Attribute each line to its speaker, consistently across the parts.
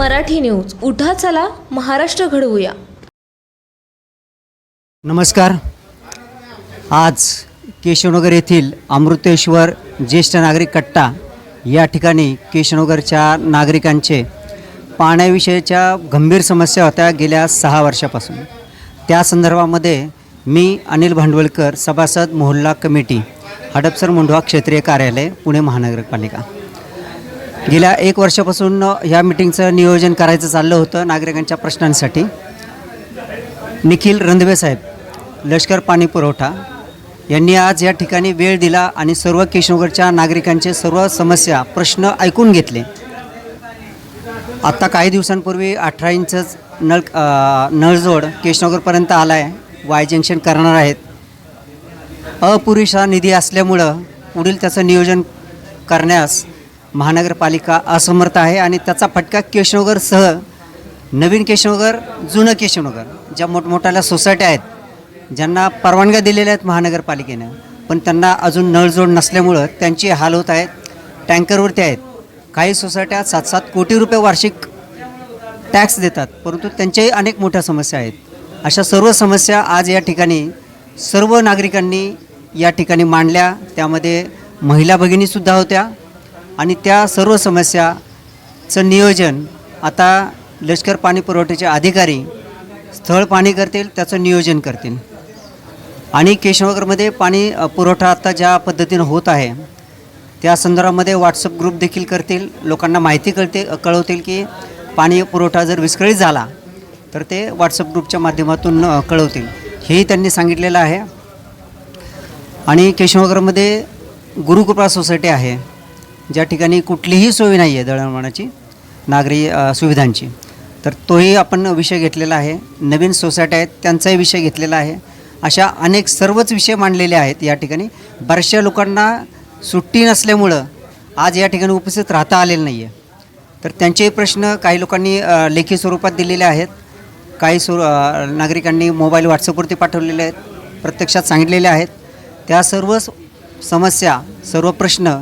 Speaker 1: Marathi news. उठा चला महाराष्ट्र घडवूया.
Speaker 2: नमस्कार. आज केशवनगर येथील अमृतेश्वर ज्येष्ठ नागरिक कट्टा या ठिकाणी केशवनगरच्या नागरिकांचे पाण्याविषयीच्या गंभीर समस्या होत्या गेल्या सहा वर्षापासून. त्या संदर्भामध्ये मी अनिल भांडवलकर सभासद मोहल्ला कमिटी हडपसर मुंढवा क्षेत्रीय कार्यालय पुणे महानगरपालिका. गेल्या एक वर्षापासून ह्या मिटिंगचं नियोजन करायचं चाललं होतं नागरिकांच्या प्रश्नांसाठी. निखिल रंधवे साहेब लष्कर पाणी पुरवठा. यांनी आज या ठिकाणी वेळ दिला आणि सर्व केशवगडच्या नागरिकांचे सर्व समस्या प्रश्न ऐकून घेतले. आत्ता काही दिवसांपूर्वी अठरा इंचच नळ नळजोड केशनगरपर्यंत आला आहे वाय जंक्शन करणार आहेत. अपुरेशा निधी असल्यामुळं पुढील त्याचं नियोजन करण्यास महानगरपालिका असमर्थ आहे आणि त्याचा फटका केशवनगरसह नवीन केशवनगर जुनं केशवनगर ज्या मोठमोठ्याल्या सोसायट्या आहेत ज्यांना परवानग्या दिलेल्या आहेत महानगरपालिकेनं पण त्यांना अजून नळजोड नसल्यामुळं त्यांची हाल होत आहेत टँकरवरती आहेत. काही सोसायट्या सात सात कोटी रुपये वार्षिक टॅक्स देतात परंतु त्यांच्याही अनेक मोठ्या समस्या आहेत. अशा सर्व समस्या आज या ठिकाणी सर्व नागरिकांनी या ठिकाणी मांडल्या. त्यामध्ये महिला भगिनीसुद्धा होत्या आणि त्या सर्व समस्याचं नियोजन आता लष्कर पाणी पुरवठ्याचे अधिकारी स्थळ पाणी करतील त्याचं नियोजन करतील. आणि केशवनगरमध्ये पाणी पुरवठा आता ज्या पद्धतीनं होत आहे त्या संदर्भामध्ये व्हॉट्सअप ग्रुप देखील करतील. लोकांना माहिती कळते कळवतील की पाणी पुरवठा जर विस्कळीत झाला तर ते व्हॉट्सअप ग्रुपच्या माध्यमातून कळवतील. हेही त्यांनी सांगितलेलं आहे. आणि केशवनगरमध्ये गुरुकृपा सोसायटी आहे. ज्या ठिकाणी कुठलीही सोय नाही आहे दळणवळणाची नागरी सुविधांची तर तोही आपण विषय घेतलेला आहे. नवीन सोसायट्या आहेत त्यांचाही विषय घेतलेला आहे. अशा अनेक सर्वच विषय मांडलेले आहेत या ठिकाणी. बऱ्याचशा लोकांना सुट्टी नसल्यामुळं आज या ठिकाणी उपस्थित राहता आलेलं नाही आहे तर त्यांचेही प्रश्न काही लोकांनी लेखी स्वरूपात दिलेले आहेत. काही सु नागरिकांनी मोबाईल व्हॉट्सअपवरती पाठवलेले आहेत प्रत्यक्षात सांगितलेले आहेत. त्या सर्व समस्या सर्व प्रश्न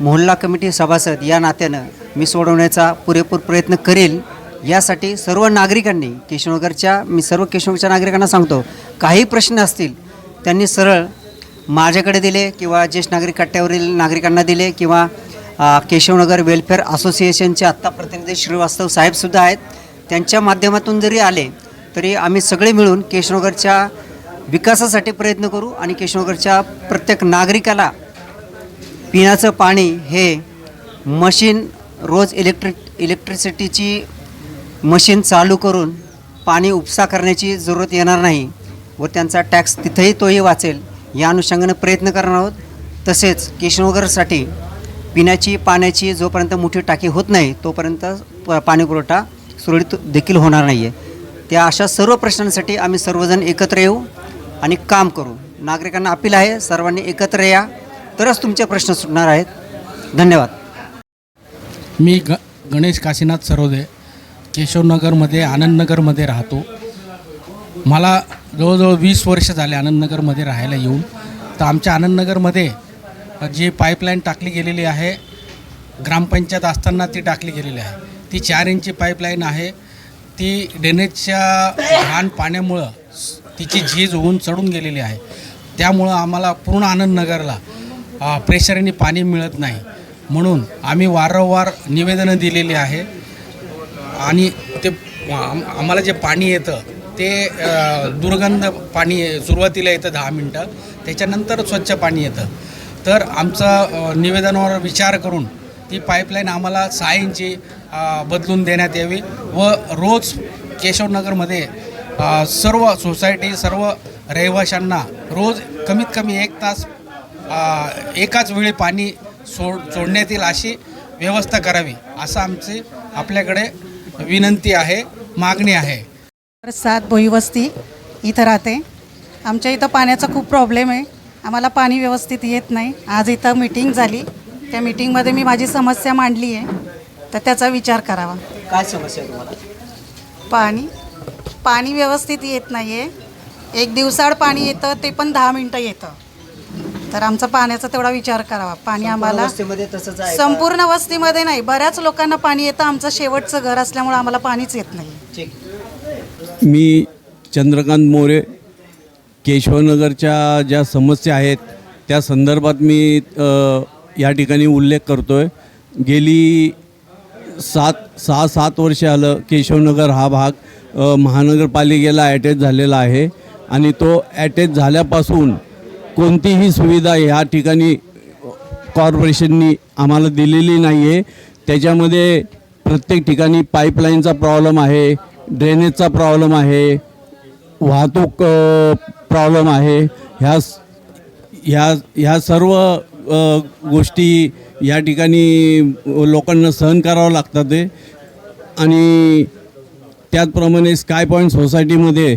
Speaker 2: मोहल्ला कमिटी सभासद या नात्यानं मी सोडवण्याचा पुरेपूर प्रयत्न करेल. यासाठी सर्व नागरिकांनी केशवनगरच्या मी सर्व केशवनगरच्या नागरिकांना सांगतो काही प्रश्न असतील त्यांनी सरळ माझ्याकडे दिले किंवा ज्येष्ठ नागरिक कट्ट्यावरील नागरिकांना दिले किंवा केशवनगर वेलफेअर असोसिएशनचे आत्ता प्रतिनिधी श्रीवास्तव साहेबसुद्धा आहेत. त्यांच्या माध्यमातून जरी आले तरी आम्ही सगळे मिळून केशवनगरच्या विकासासाठी प्रयत्न करू आणि केशवनगरच्या प्रत्येक नागरिकाला पिण्याचं पाणी हे मशीन रोज इलेक्ट्रिक इलेक्ट्रिसिटीची मशीन चालू करून पाणी उपसा करण्याची जरूरत येणार नाही व त्यांचा टॅक्स तिथेही तोही वाचेल या अनुषंगानं प्रयत्न करणार आहोत. तसेच केशवनगरसाठी पिण्याची पाण्याची जोपर्यंत मोठी टाकी होत नाही तोपर्यंत प पाणी पुरवठा सुरळीत देखील होणार नाही आहे त्या अशा सर्व प्रश्नांसाठी आम्ही सर्वजण एकत्र येऊ आणि काम करू. नागरिकांना अपील आहे सर्वांनी एकत्र या. तरच तुमचे प्रश्न सुटणार आहेत. धन्यवाद.
Speaker 3: मी ग गणेश काशीनाथ सरोदे केशवनगरमध्ये आनंदनगरमध्ये राहतो. मला जवळजवळ वीस वर्ष झाले आनंदनगरमध्ये राहायला येऊन. तर आमच्या आनंदनगरमध्ये जी पाईपलाईन टाकली गेलेली आहे ग्रामपंचायत असताना ती टाकली गेलेली आहे. ती चार इंची पाईपलाईन आहे. ती ड्रेनेजच्या घाण पाण्यामुळं तिची झीज होऊन चढून गेलेली आहे. त्यामुळं आम्हाला पूर्ण आनंदनगरला प्रेशरने पाणी मिळत नाही. म्हणून आम्ही वारंवार निवेदनं दिलेली आहे. आणि ते आम्हाला जे पाणी येतं ते दुर्गंध पाणी सुरुवातीला येतं दहा मिनटं त्याच्यानंतर स्वच्छ पाणी येतं. तर आमचं निवेदनावर विचार करून ती पाईपलाईन आम्हाला सहा इंची बदलून देण्यात यावी व रोज केशवनगरमध्ये सर्व सोसायटी सर्व रहिवाशांना रोज कमीत कमी एक तास एकाच वेळी पाणी सोड सोडण्यात येईल अशी व्यवस्था करावी असं आमची आपल्याकडे विनंती आहे मागणी आहे.
Speaker 4: सात भोईवस्ती इथं राहते. आमच्या इथं पाण्याचा खूप प्रॉब्लेम आहे. आम्हाला पाणी व्यवस्थित येत नाही. आज इथं मीटिंग झाली. त्या मीटिंगमध्ये मी माझी समस्या मांडली आहे. तर त्याचा विचार करावा.
Speaker 2: काय समस्या आहे तुम्हाला?
Speaker 4: पाणी पाणी व्यवस्थित येत नाही आहे एक दिवसाआड पाणी येतं ते पण दहा मिनटं येतं. तर आमचा पाण्याचा तेवढा विचार करावा. पाणी आम्हाला
Speaker 2: वस्तीमध्ये तसंच आहे का?
Speaker 4: संपूर्ण वस्तीमध्ये नाही. बऱ्याच लोकांना पाणी येतं. आमचं शेवटचं घर असल्यामुळे आम्हाला पाणीच येत नाही.
Speaker 2: ठीक.
Speaker 5: मी चंद्रकांत मोरे केशवनगरच्या ज्या समस्या आहेत त्या संदर्भात मी अ, या ठिकाणी उल्लेख करतो आहे गेली सात सहा सात वर्षे आलं केशवनगर हा भाग अ, महानगरपालिकेला ॲटॅच झालेला आहे. आणि तो ॲटॅच झाल्यापासून कोणतीही सुविधा ह्या ठिकाणी कॉर्पोरेशननी आम्हाला दिलेली नाही आहे त्याच्यामध्ये प्रत्येक ठिकाणी पाईपलाईनचा प्रॉब्लेम आहे ड्रेनेजचा प्रॉब्लेम आहे वाहतूक प्रॉब्लेम आहे. ह्या ह्या ह्या सर्व गोष्टी या ठिकाणी लोकांना सहन करावं लागतात. ते आणि त्याचप्रमाणे स्काय पॉईंट सोसायटीमध्ये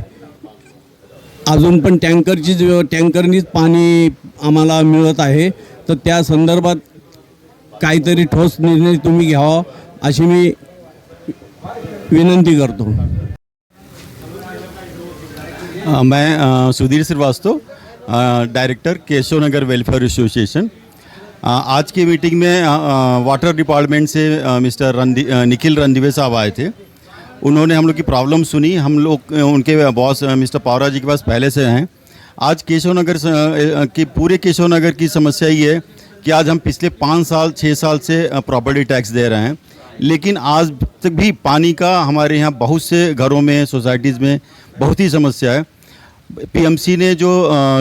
Speaker 5: अजून पण टँकरचीच व्यव टँकरनीच पाणी आम्हाला मिळत आहे. तर त्या संदर्भात काहीतरी ठोस निर्णय तुम्ही घ्यावा अशी मी विनंती करतो.
Speaker 6: मैं Sudhir Shrivastava director Keshavnagar welfare association. आज की मीटिंग में वाटर डिपार्टमेंट से मिस्टर रंदी निखिल रंदिवे साहब आए थे। उन्होंने हम लोग की प्रॉब्लम सुनी। हम लोग, उनके बॉस, मिस्टर पावरा जी के पास पहले से हैं। आज केशव नगर की पूरे केशव नगर की समस्या ये है कि आज हम पिछले पाँच साल छः साल से प्रॉपर्टी टैक्स दे रहे हैं। लेकिन आज तक भी पानी का हमारे यहाँ बहुत से घरों में सोसाइटीज़ में बहुत ही समस्या है। पीएमसी ने जो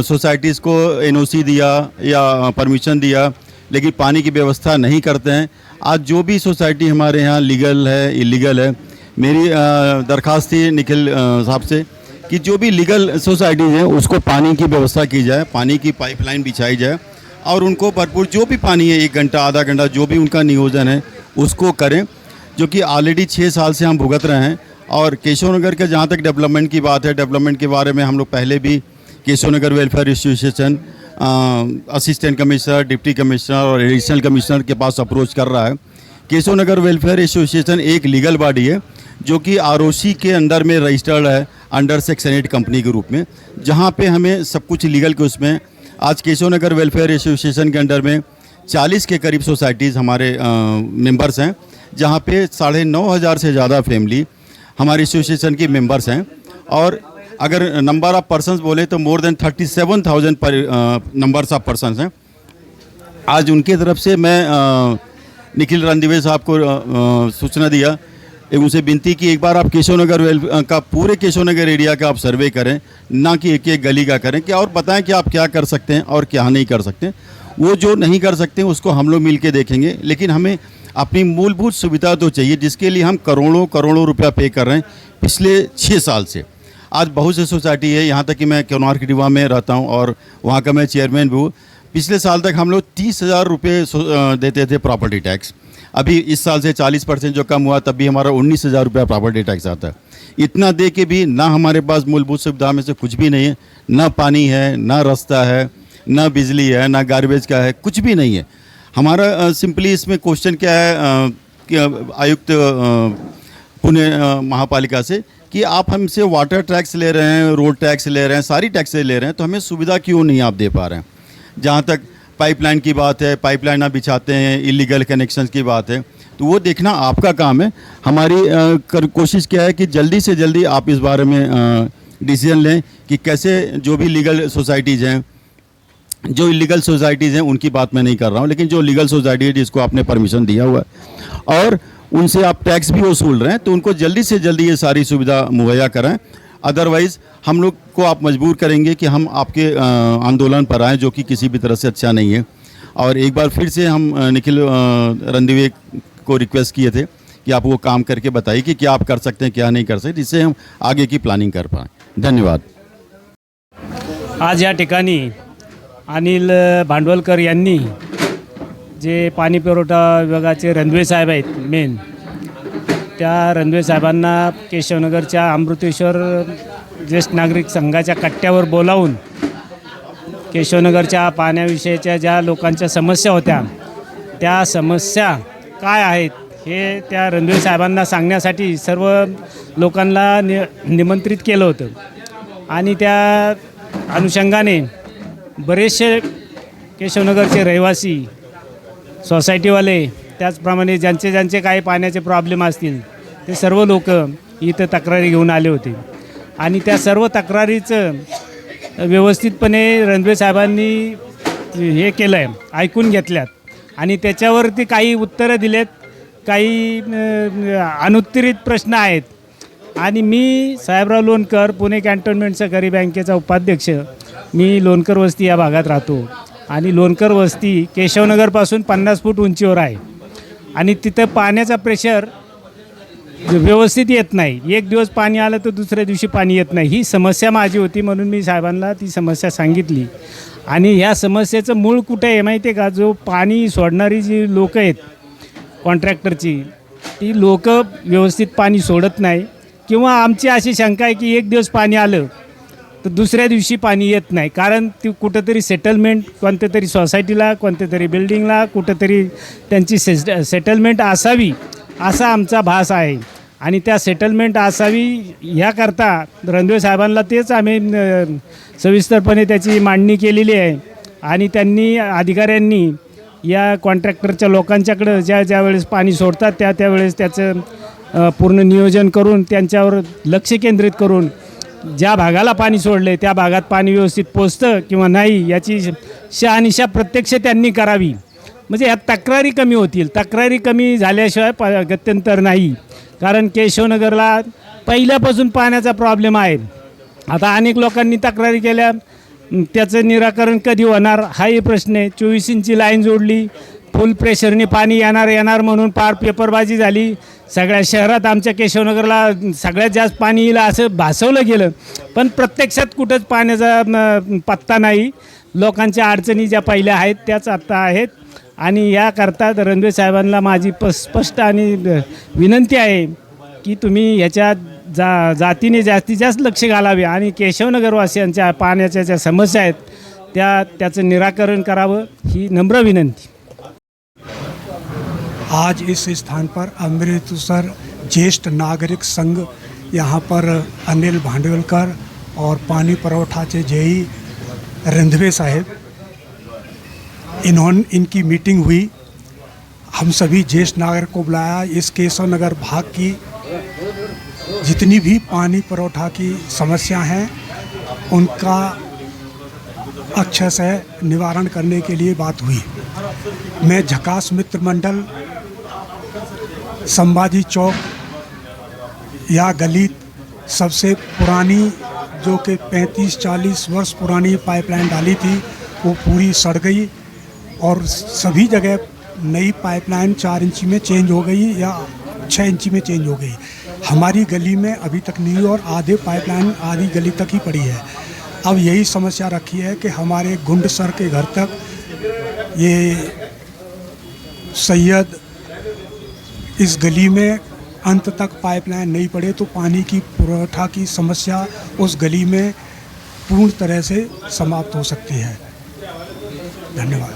Speaker 6: सोसाइटीज़ को एनओसी दिया या परमिशन दिया, लेकिन पानी की व्यवस्था नहीं करते हैं। आज जो भी सोसाइटी हमारे यहाँ लीगल है इलीगल है मेरी दरख्वास्त थी निखिल साहब से कि जो भी लीगल सोसाइटीज़ हैं, उसको पानी की व्यवस्था की जाए, पानी की पाइपलाइन बिछाई जाए और उनको भरपूर जो भी पानी है, एक घंटा, आधा घंटा जो भी उनका नियोजन है, उसको करें, जो कि ऑलरेडी छः साल से हम भुगत रहे हैं और केशव नगर के जहाँ तक डेवलपमेंट की बात है, डेवलपमेंट के बारे में हम लोग पहले भी Keshav Nagar welfare association assistant commissioner, deputy commissioner और एडिशनल कमिश्नर के पास अप्रोच कर रहा है। केशव नगर वेलफेयर एसोसिएशन एक लीगल बॉडी है जो कि आर के अंदर में रजिस्टर्ड है अंडर सेक्शन एट कंपनी के रूप में जहाँ पे हमें सब कुछ लीगल के उसमें आज केशव नगर वेलफेयर एसोसिएशन के अंडर में 40 के करीब सोसाइटीज़ हमारे मेंबर्स हैं जहाँ पे साढ़े नौ हज़ार से ज़्यादा फैमिली हमारे एसोसिएशन की मेंबर्स हैं और अगर नंबर ऑफ़ पर्सनस बोले तो more than thirty seven thousand per numbers of persons हैं। आज उनके तरफ़ से मैं अ, निखिल रणदिवे साहब को सूचना दिया उनसे विनती की, एक बार आप केशव नगर वेल का पूरे केशव नगर एरिया का आप सर्वे करें, ना कि एक एक गली का करें, कि और बताएँ कि आप क्या कर सकते हैं और क्या नहीं कर सकते। वो जो नहीं कर सकते, उसको हम लोग मिल के देखेंगे, लेकिन हमें अपनी मूलभूत सुविधा तो चाहिए, जिसके लिए हम करोड़ों करोड़ों रुपया पे कर रहे हैं पिछले छः साल से। आज बहुत से सोसाइटी है, यहाँ तक कि मैं क्योनार की डिवा में रहता हूँ और वहाँ का मैं चेयरमैन भी हूँ। पिछले साल तक हम लोग तीस हज़ार रुपये देते थे प्रॉपर्टी टैक्स। अभी इस साल से चालीस परसेंट जो कम हुआ, तब भी हमारा उन्नीस हज़ार रुपया प्रॉपर्टी टैक्स आता है। इतना दे के भी ना हमारे पास मूलभूत सुविधा में से कुछ भी नहीं है, ना पानी है, ना रास्ता है, ना बिजली है, ना गार्बेज का है, कुछ भी नहीं है। हमारा सिंपली इसमें क्वेश्चन क्या है आयुक्त पुणे महापालिका से कि आप हमसे वाटर टैक्स ले रहे हैं रोड टैक्स ले रहे हैं, सारी टैक्सें ले रहे हैं तो हमें सुविधा क्यों नहीं आप दे पा रहे हैं? जहाँ तक पाइपलाइन की बात है पाइपलाइन आप बिछाते हैं इलीगल कनेक्शन की बात है। तो वो देखना आपका काम है। हमारी कर, कोशिश क्या है कि जल्दी से जल्दी आप इस बारे में डिसीज़न लें कि कैसे जो भी लीगल सोसाइटीज़ हैं जो इलीगल सोसाइटीज़ हैं उनकी बात मैं नहीं कर रहा हूँ लेकिन जो लीगल सोसाइटी है जिसको आपने परमिशन दिया हुआ है। और उनसे आप टैक्स भी वसूल रहे हैं तो उनको जल्दी से जल्दी ये सारी सुविधा मुहैया कराएँ। अदरवाइज़ हम लोग को आप मजबूर करेंगे कि हम आपके आंदोलन पर आएँ, जो कि किसी भी तरह से अच्छा नहीं है। और एक बार फिर से हम निखिल रणदिवे को रिक्वेस्ट किए थे कि आप वो काम करके बताइए कि क्या आप कर सकते हैं, क्या नहीं कर सकते, जिससे हम आगे की प्लानिंग कर पाएँ। धन्यवाद।
Speaker 7: आज या ठिकाणी अनिल भांडवलकर जे पाणी पुरवठा विभागाचे रणवे साहेब आहेत मेन त्या रणवे साहेबांना केशवनगरच्या अमृतेश्वर ज्येष्ठ नागरिक संघाच्या कट्ट्यावर बोलावून केशवनगरच्या पाण्याविषयीच्या ज्या लोकांच्या समस्या होत्या त्या समस्या काय आहेत हे त्या रणवीर साहेबांना सांगण्यासाठी सर्व लोकांना नि निमंत्रित केलं होतं. आणि त्या अनुषंगाने बरेचसे केशवनगरचे रहिवासी सोसायटीवाले त्याचप्रमाणे ज्यांचे ज्यांचे काही पाण्याचे प्रॉब्लेम असतील ते सर्व लोक इथं तक्रारी घेऊन आले होते. आणि त्या सर्व तक्रारीचं व्यवस्थितपणे रणवे साहेबांनी हे केलं आहे ऐकून घेतल्यात. आणि त्याच्यावरती काही उत्तरं दिलेत काही अनुत्तरित प्रश्न आहेत. आणि मी साहेबराव लोणकर पुणे कॅन्टोन्मेंट सहकारी बँकेचा उपाध्यक्ष मी लोणकर वस्ती या भागात राहतो. आणि लोणकर वस्ती केशवनगरपासून पन्नास फूट उंचीवर आहे. आणि तिथं पाण्याचा प्रेशर व्यवस्थित येत नाही. एक दिवस पाणी आलं तर दुसऱ्या दिवशी पाणी येत नाही. ही समस्या माझी होती म्हणून मी साहेबांना ती समस्या सांगितली. आणि ह्या समस्येचं मूळ कुठे आहे माहिती आहे का? जो पाणी सोडणारी जी लोकं आहेत कॉन्ट्रॅक्टरची ती लोक व्यवस्थित पाणी सोडत नाही. किंवा आमची अशी शंका आहे की एक दिवस पाणी आलं तर दुसऱ्या दिवशी पाणी येत नाही. कारण ती कुठंतरी सेटलमेंट कोणत्या तरी सोसायटीला कोणत्या तरी बिल्डिंगला कुठंतरी त्यांची से सेटलमेंट असावी असा आमचा भास आहे. आणि त्या सेटलमेंट असावी ह्याकरता रणदेव साहेबांना तेच आम्ही सविस्तरपणे त्याची मांडणी केलेली आहे. आणि त्यांनी अधिकाऱ्यांनी या कॉन्ट्रॅक्टरच्या लोकांच्याकडं ज्या ज्या वेळेस पाणी सोडतात त्या त्यावेळेस त्याचं पूर्ण नियोजन करून त्यांच्यावर लक्ष केंद्रित करून ज्या भागाला पाणी सोडले त्या भागात पाणी व्यवस्थित पोचतं किंवा नाही याची शहानिशा प्रत्यक्ष त्यांनी करावी. म्हणजे ह्या तक्रारी कमी होतील. तक्रारी कमी झाल्याशिवाय प गत्यंतर नाही. कारण केशवनगरला पहिल्यापासून पाण्याचा प्रॉब्लेम आहे. आता अनेक लोकांनी तक्रारी केल्या. त्याचं निराकरण कधी होणार हाही प्रश्न आहे. चोवीस इंची लाईन जोडली. फुल प्रेशरने पाणी येणार येणार म्हणून पार पेपरबाजी झाली. सगळ्या शहरात आमच्या केशवनगरला सगळ्यात जास्त पाणी येईल असं भासवलं गेलं. पण प्रत्यक्षात कुठंच पाण्याचा पत्ता नाही. लोकांच्या अडचणी ज्या पहिल्या आहेत त्याच आत्ता आहेत. आणि याकरता रणवे साहेबांना माझी प स्पष्ट आणि विनंती आहे की तुम्ही ह्याच्या जा जातीने जास्तीत जास्त लक्ष घालावे आणि केशवनगरवासियांच्या पाण्याच्या ज्या समस्या आहेत त्या त्याचं निराकरण करावं ही नम्र विनंती.
Speaker 8: आज इस स्थान पर अमृतसर ज्येष्ठ नागरिक संघ यहाँ पर अनिल भांडवलकर और पानी पुरवठाचे जेई रंधवे साहेब, इन्होंने, इनकी मीटिंग हुई। हम सभी ज्येष्ठ नागरिक को बुलाया। इस केशव नगर भाग की जितनी भी पानी पुरवठा की समस्या हैं, उनका अक्षर से निवारण करने के लिए बात हुई। मैं झकास मित्र मंडल संभाजी चौक या गली सबसे पुरानी, जो कि 35-40 वर्ष पुरानी पाइपलाइन डाली थी, वो पूरी सड़ गई और सभी जगह नई पाइपलाइन चार इंची में चेंज हो गई या छः इंची में चेंज हो गई। हमारी गली में अभी तक नहीं और आधे पाइपलाइन आधी गली तक ही पड़ी है। अब यही समस्या रखी है कि हमारे गुंड सर के घर तक ये सैयद इस गली में अंत तक पाइपलाइन नहीं पड़े तो पानी की पुरवठा की समस्या उस गली में पूर्ण तरह से समाप्त हो सकती है। धन्यवाद।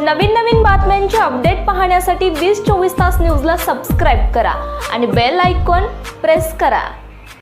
Speaker 1: नवीन नवीन बातम्यांचे अपडेट पाहण्यासाठी वीस चोवीस तास न्यूजला सबस्क्राईब करा आणि बेल आयकॉन प्रेस करा.